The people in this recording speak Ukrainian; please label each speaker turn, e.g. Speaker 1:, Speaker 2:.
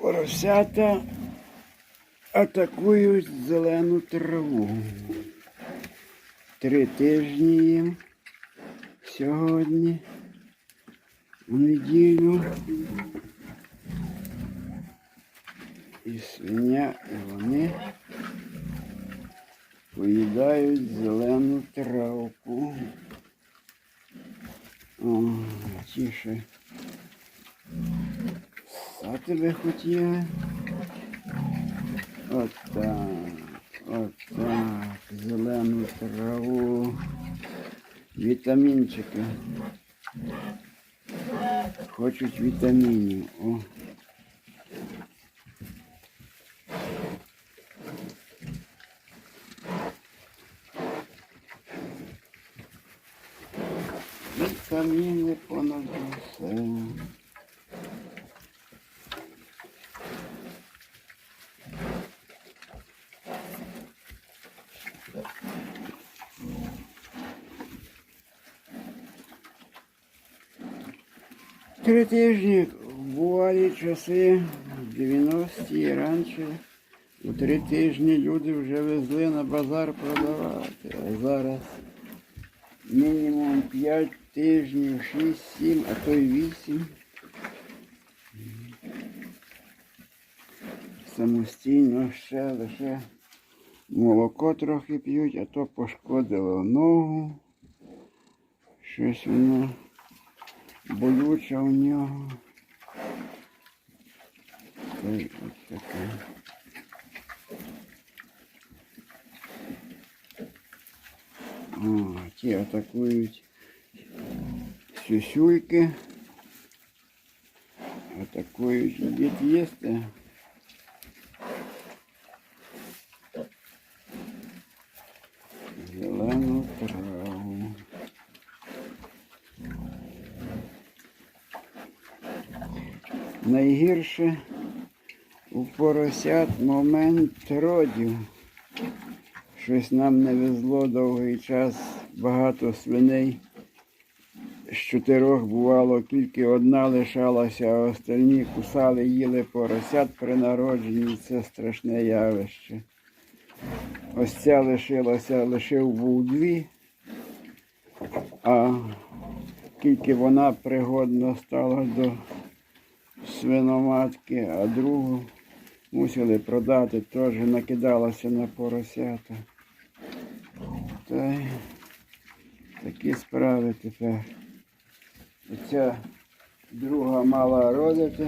Speaker 1: Поросята атакують зелену траву. Три тижні їм сьогодні, у неділю. І свиня, і вони поїдають зелену травку. О, тіше. А тебе хотіли? От так, от так, зелену траву, вітамінчики. Хочуть вітамінів. О. Вітаміни понад усе. Три тижні бували часи, 90-ті і раніше. У три тижні люди вже везли на базар продавати. А зараз мінімум 5 тижнів, 6-7, а то й 8. Самостійно ще лише молоко трохи п'ють, а то пошкодило ногу. Щось воно болюче у нього. Та й от таке. О, ті атакують сюсюйки. Атакують дід їсти. Найгірше у поросят момент родів. Щось нам не везло довгий час, багато свиней. З чотирьох бувало тільки одна лишалася, а остальні кусали, їли поросят при народженні. Це страшне явище. Ось ця лишилася, лишив був дві, а тільки вона пригодна стала до свиноматки, а другу мусили продати, теж накидалася на поросята. Та й такі справи тепер. Оця друга мала родити.